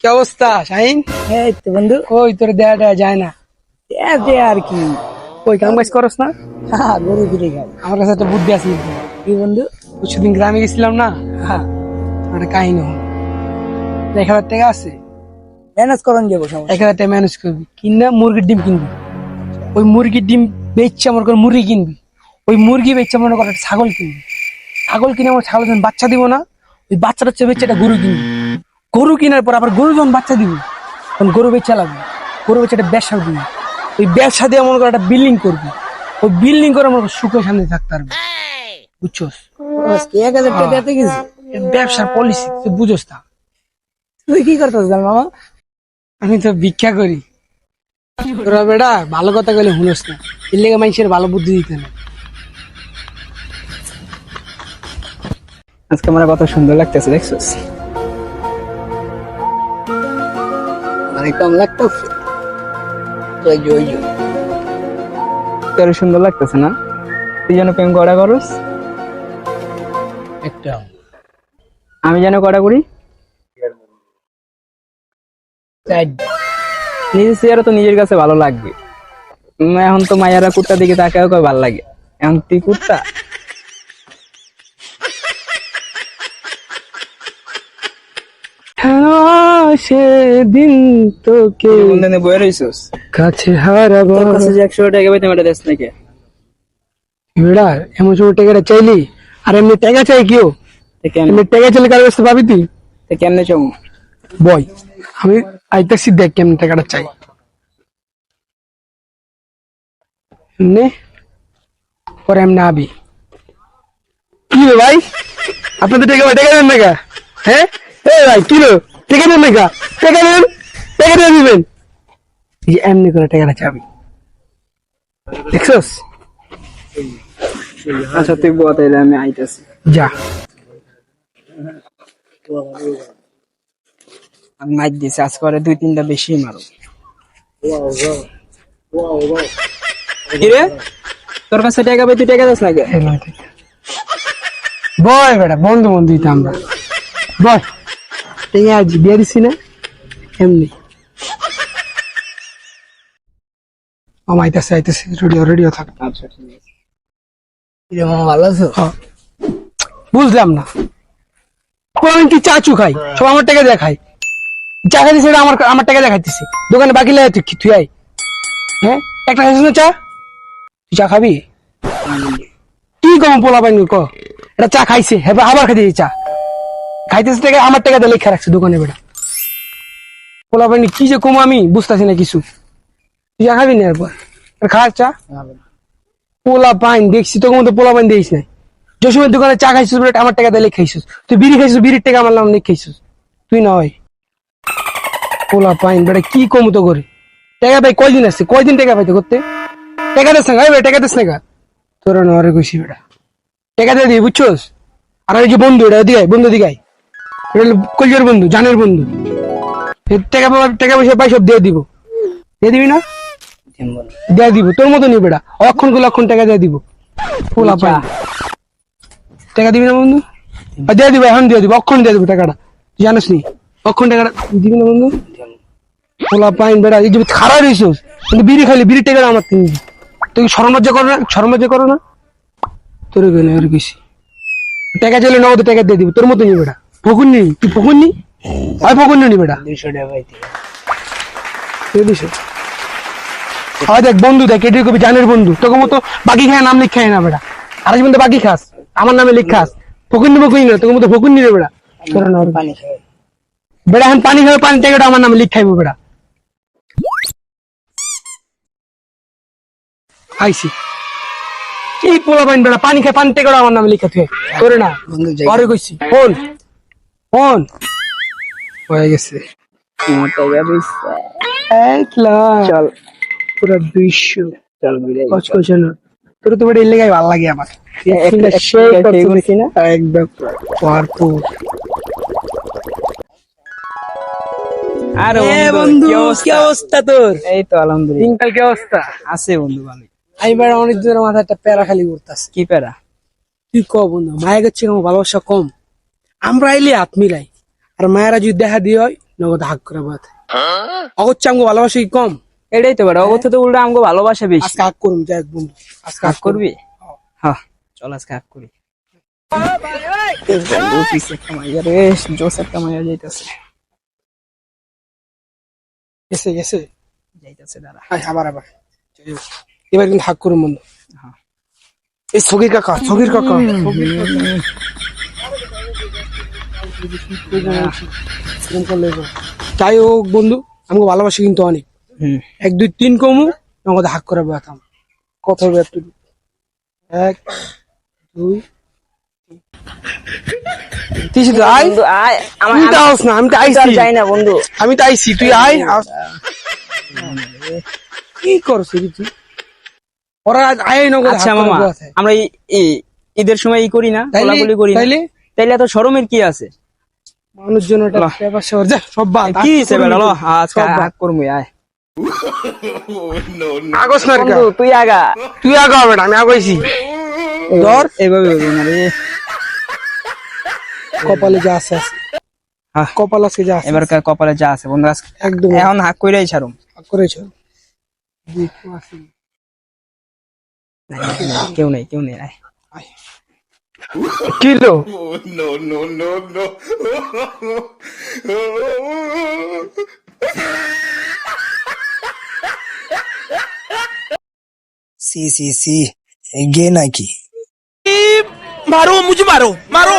কি অবস্থা শাহিন? এই তো বন্ধু। ওই তোর দেয়া দেয়া যায় না? এতে আর কি। ওই কাম কাজ করস না? হ্যাঁ গরু ফিরে খাই আমার কাছে একটা বুদ্ধি আছে। কি বন্ধু? কিছুদিন গ্রামে গেছিলাম না? হ্যাঁ একটা কাহিনী হল এক হাজার টাকা আছে? ম্যানেজ করন যাব সমস্যা এক হাজার টাকা ম্যানেজ করবি। কিনা মুরগির ডিম কিনবি। ওই মুরগির ডিম বেচছে আমার করে মুরগি কিনবি। ওই মুরগি বেচছে মনে করে একটা ছাগল কিনবি। ছাগল কিনে আমার ছাগল বাচ্চা দিব না। ওই বাচ্চাটা হচ্ছে বেচছে একটা গরু কিনবি। গরু কেনার পর আবার গরু যখন বাচ্চা দিবি তখন গরু বেচা লাগবে। গরু বেচে একটা ব্যবসা দিবি। ওই ব্যবসা দিয়ে মনে করে একটা বিল্ডিং করবি। ওই বিল্ডিং করে আমার সুখে শান্তি থাকতে পারবি। বুঝছস? এক হাজার টাকা দিতে গেছি। ব্যবসার পলিসি তুই বুঝোস না তুই কি করতেছ জান মামা? আমি তো ভিক্ষা করি। তোরা বেটা ভালো কথা বলে শুনোস না। এর লেগে মানুষের ভালো বুদ্ধি দিতে না। আজকে আমার কত সুন্দর লাগতেছে দেখছিস? কম লাগতেছে। ওই যে, ওই যে। তোর সুন্দর লাগতেছে না? তুই যেন প্রেম করা করস। একটা। আমি যেন করা? করি। নিজের চেয়ারও তো নিজের কাছে ভালো লাগবে। এখন তো মায়েরা কুত্তা দিকে তাকেও ভালো লাগে। এখন তুই কুত্তা সেদিন তোকে বন্ধনে বয়ে রইছিস? কাছে হারাবো। তোর কাছে যে একশো টাকা পাইতে মেটা দেশ নাকি বেড়া এমন সময় টাকাটা চাইলি? আর এমনি টাকা চাই তো এমনি টাকা চাইলে কারও কাছে পাবি তুই? তো কেমনে চমু বয় আমি আইতেছি দেখ কেমন টাকাটা চাই। এমনি পরে এমনি আবি কি রে ভাই? আপনাদের টাকা টাকা দেন না হ্যাঁ? এ ভাই কি রে? টাকা দেন না? টাকা টাকা দিয়ে দিবেন যে এমনি করে টাকাটা চাবি দেখছস আচ্ছা তুই বল আমি আইতেছি যা আমি মাইক দিয়েছি আজ করে দুই তিনটা বেশি মারো কিরে তোর কাছে টাকা পাই তুই টাকা দিস নয় বয় বেটা বন্ধু বন্ধু আমরা বয় বিয়ে দিছি না এমনি। আমার আইতাছে আইতাছে রেডিও রেডিও থাক। আচ্ছা ঠিক আছে। রে মামা ভালো আছো? হ্যাঁ। বুঝলাম না। কোনদিন কি চাচু খাই? সব আমার টাকা দিয়ে খাই চা আমার আমার টাকা দোকানে বাকি লাগে তুই তুই আই হ্যাঁ? একটা খাইছিস না চা? তুই চা খাবি? কি কম পোলা পাইনি ক? এটা চা খাইছে হ্যাঁ আবার খাইতে চা। খাইতেছে টাকা আমার টাকা দিয়ে লেখা রাখছে দোকানে বেটা। পোলা পাইনি কি যে কম আমি? বুঝতেছি না কিছু। তুই চা খাবি না এরপর আর খা চা। পোলা পাইন দেখছি তোকে মতো পোলা পাইন দিয়েছিস না যে সময় দোকানে চা খাইছিস বেটা, আমার টাকা দিয়ে খাইছিস তুই বিড়ি খাইছিস, বিড়ির টাকা আমার নাম লিখ খাইছিস তুই না হয়। পোলা পাইন বেটা, কি কম তো করে টাকা পাই কয়দিন আসছে কয়দিন টাকা পাইতে করতে? টাকা দিস না ভাই টাকা দিস না তোরা নরে কইছি বেটা। টাকা দিয়ে দিবি, বুঝছোস? আর এই যে বন্ধু, এটা দিগাই বন্ধু দিগাই এটা হলো কলজের বন্ধু জানের বন্ধু। টাকা টাকা পয়সা পাই সব দিয়ে দিব। দিয়ে দিবি না? দিয়ে দিব তোর মতো নি বেটা। অক্ষণগুলো অক্ষণ টাকা দিয়ে দিব। পোলা পাই টাকা দিবি না বন্ধু? দিয়ে দিব এখন দিয়ে দিব অক্ষণ দিয়ে দিব টাকাটা। জানিস নি? অক্ষণ টাকাটা দিবি না বন্ধু? পোলা পাইন বেড়া এই যে খারাপ রইছিস কিন্তু বিড়ি খাইলে বিড়ি টাকাটা আমার তিন তুই সরমজ্জা করো না? সরমজ্জা করো না? তোর আর বেশি। টাকা চাইলে নগদ টাকা দিয়ে দিব তোর মতো নি বেটা। ফকুন নি তুই ফকুন নি ফকুন নি বেটা। দুইশো টাকা তুই দিস হয় দেখ বন্ধু দেখ এটি কবি জানের বন্ধু। তোকে মতো বাকি খায় নাম লিখায় না বেটা। আরেক বন্ধু বাকি খাস। আমার নামে লিখাস ফকুন নি ফকুন না তোকে মতো ফকুন নি রে বেটা। তোর পানি খাই বেটা এখন পানি খাবে পানি টাকাটা আমার নামে লিখ খাইবো বেটা। আইসি কি পোলা পাইন বেটা পানি খায় পানি টাকাটা আমার নামে লিখা তুই তোরে না। বন্ধু যাই। ঘরে কইছি ফোন ফোন। হয়ে গেছে। চল। পুরো দুইশো। চল বিদায় কচকচে না তোর তো বেটা এলাকায় ভালো লাগে আমার? একদম ভরপুর আরে বন্ধু কি কি অবস্থা? তোর? এই তো আলহামদুলিল্লাহ। কি অবস্থা? আছে বন্ধু ভালো আমি বেড়া অনেক দিনের মাথায় একটা প্যারা খালি করতেছে কি প্যারা? তুই ক বন্ধু? মায়ের কাছে আমার ভালোবাসা কম? আমরা আইলে হাত মিলাই। আর মায়েরা যদি দেখা দিয়ে হয় নগদ হাক করে বাত অগচ্ছে আমাকে ভালোবাসি কম? এটাই তো বেটা অগত্য তো উল্টা আমাকে ভালোবাসা বেশি। আজকে হাক করুম যাই বন্ধু আজকে হাক করবি? হ্যাঁ চল আজকে হাক করি। বন্ধু, পিছে একটা মাইয়া রে, জোস একটা মাইয়া যাইতাছে। গেছে গেছে? যাইতাছে দাঁড়া। আয়, আবার আবার। এবার কিন্তু হাক করুম বন্ধু। হ্যাঁ। এই সগির কাকা সগির কাকা। এরকম করলে তো। যাই হোক বন্ধু আমাকে ভালোবাসি কিন্তু অনেক। এক দুই তিন কমু আমাকে হাক করে বেতাম কত হবে এক দুই তুই আয়। আয়। আমার তো না আমি তো আইছি। যাই না বন্ধু। আমি তো আইছি তুই আয় কি করছিস তুই? ওরা আয় নগদ আচ্ছা মামা আমরা ঈদের সময় ই করি না করি তাইলে? এত শরমের কি আছে? মানুষজন ওটা বাহ। ব্যাপার স্যাপার যা, সব বাদ। কি হইছে বেটা লো আজকে হাক করমু আয়। আগস না তুই আগা। তুই আগা হবে আমি আগাইছি। ধর। এইভাবে হবে না রে। কপালে যা আছে আছে হ্যাঁ। কপাল আজকে যা আছে এবার কপালে যা আছে বন্ধু আজকে একদম। এখন হাক কইরাই ছাড়ুম। করেছ কেউ নেই কেউ নেই। আয়। Kilo? No no no no. C সি সি গে নাকি? মারো মুঝে মারো মারো।